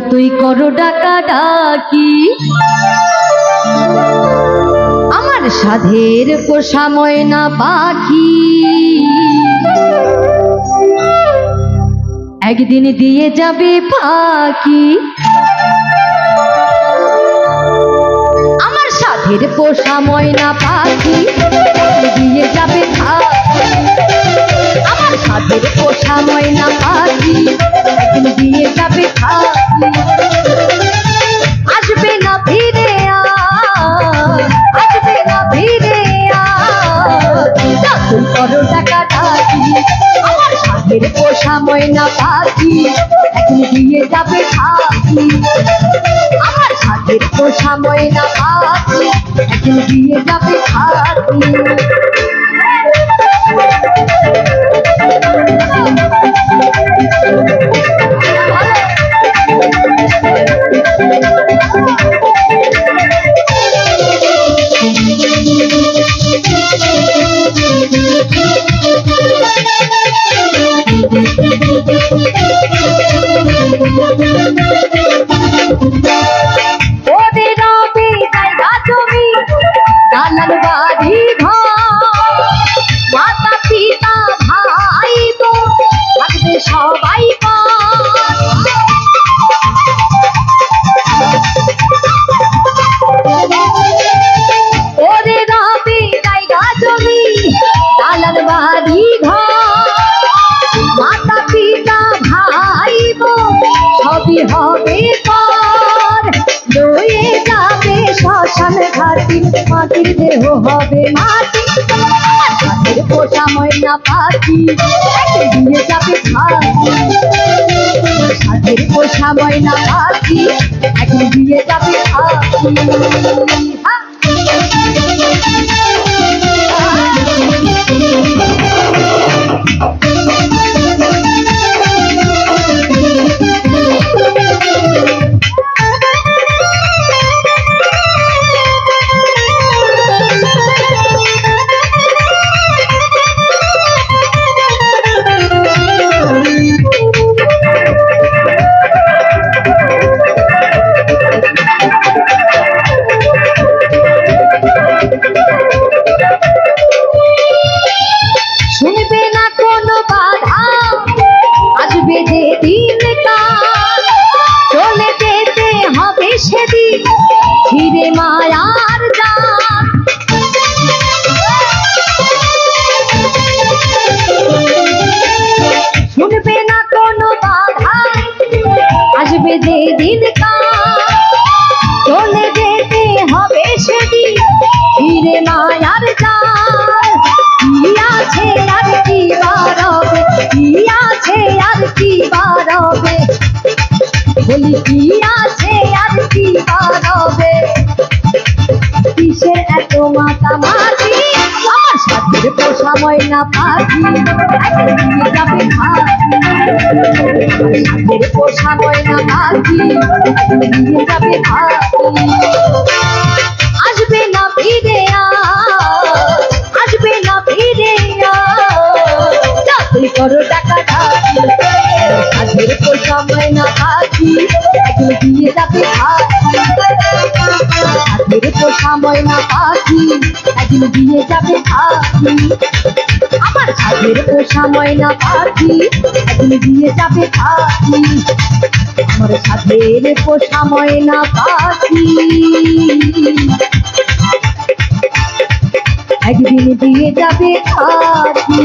তুই করো ডাকা ডাকি আমার সাধের পোষা ময়না পাখি। একদিন দিয়ে যাবে পাখি আমার সাধের পোষা ময়না পাখি দিয়ে যাবে পাখি আমার সাধের পোষা ময়না পাখি পোষা ময়না পাখি এখন দিয়ে যাবে খাকি আমার সাথে পোষা ময়না পাখি এখন দিয়ে যাবে খাকি ওদের রবে জায়গা জমি দালান বাড়ি হবে পর। রয়ে যাবে শ্মশান ঘাটি, মাটির দেহ হবে মাটি। হাতের পোষা ময়না পাখি দিয়ে যাবে হাতের পোষা ময়না পাখি দিয়ে যাবে খাকি দিন চলে যেতে হবে সেদিন। ফিরে মায়ার জাল। শুনবে না কোনো বাধা আসবে যে দিন বলি, কি আছে আর কি বারবে কিসের এত মাথা আমার সাথে পোষা ময়না পাখি একে যাবে সাথে তো পোষা ময়না পাখি যাবে খাকি ডাকি সাথে পোষা ময়না পাখি একে দিয়ে যাবে খাকি হাতের পোষা ময়না পাখি একদিন দিয়ে যাবে খাকি আমার ছাদের পোষা ময়না পাখি একদিন দিয়ে যাবে খাকি আমার ছাদের পোষা ময়না পাখি। একদিন দিয়ে যাবে খাকি